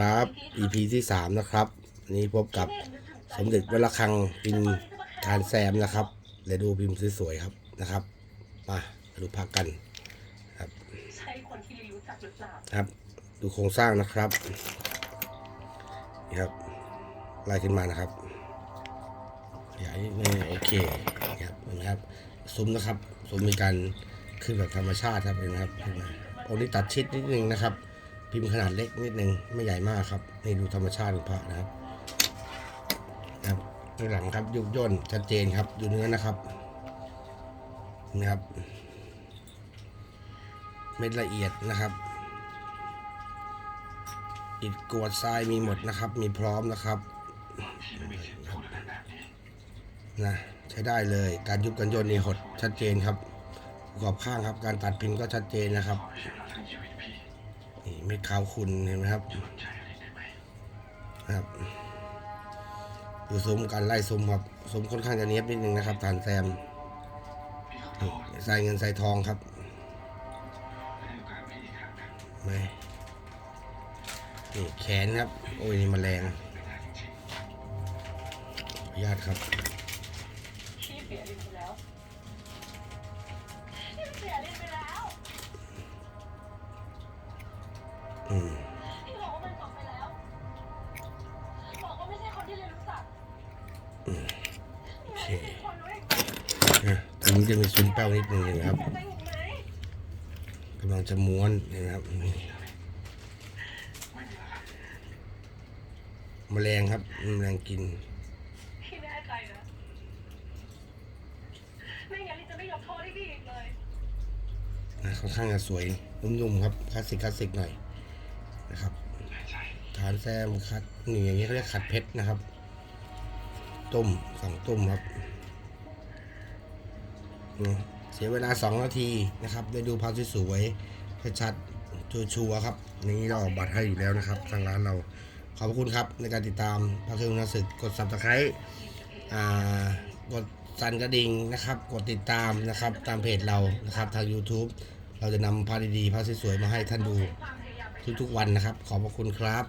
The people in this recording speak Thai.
ครับ EP ที่สามนะครับ นี้พบกับสมเด็จวัดระฆังพิมพ์การแซมนะครับเดี๋ยวดูพิมพ์สวยๆครับนะครับ มาดูพักกันครับใช่คนที่รู้จักหรือเปล่าครับ ดูโครงสร้างนะครับนี่ครับไล่ขึ้นมานะครับขยายนิดนึงโอเคนะครับเห็นไหมครับซุ้มนะครับซุ้มมีการขึ้นแบบธรรมชาติครับเห็นไหมครับขึ้นมาองค์นี้ตัดชิดนิดนึงนะครับ พิมพ์ขนาดเล็กนิดนึงไม่ใหญ่มากครับ นี่ดูธรรมชาติของพระนะครับนะครับข้างหลังครับยุกย่นชัดเจนครับดูเนื้อนะครับนะครับ เม็ดละเอียดนะครับอิฐกวดทรายมีหมดนะครับ มีพร้อมนะครับนะใช้ได้เลยการยุบกันย่นนี่หดชัดเจนครับปรอบข้างครับ การตัดพิมพ์ก็ชัดเจนนะครับ เม็ดขาวคุณเห็นไหมครับครับดูซุ้มการไล่ซุ้มครับซุ้มค่อนข้างจะเนี้ยบนิดนึงนะครับฐานแซมใส่เงินใส่ทองครับไม่นี่แขนครับ โอ้ยนี่แมลงญาติครับพี่เสียลินไปแล้วพี่เสียลินไป อืมพี่บอกว่ามันจบไปแล้วบอกว่าไม่ใช่คนที่เรียนรู้จักโอเคคนด้วยนะตรงนี้จะมีซุ้มแป้วนิดนึงนะครับจะเห็นไหมกำลังจะม้วนเห็นะครับนี่แมลงครับแมลงกิน พี่แน่ใจนะไม่งั้นลินจะไม่ยกโทษให้พี่อีกเลย นะค่อนข้างจะสวยนุ่มๆครับคลาสสิกคลาสสิกหน่อย นะครับ ฐานแซมคัดนี่อย่างนี้เขาเรียกขัดเพชรนะครับ ต้มสองต้มครับอืมเสียเวลาสองนาทีนะครับได้ดูภาพสวยๆชัดๆชัวร์ๆครับนี่เราออกบัตรให้อยู่แล้วนะครับทางร้านเราขอบพระคุณครับในการติดตามพระเครื่องนักศึกกด subscribe อ่ากดสั่นกระดิ่งนะครับ กดติดตามนะครับ ตามเพจเรานะครับทาง YouTube เราจะนำภาพดีๆภาพสวยๆมาให้ท่านดู ทุกๆวันนะครับ ขอบพระคุณครับ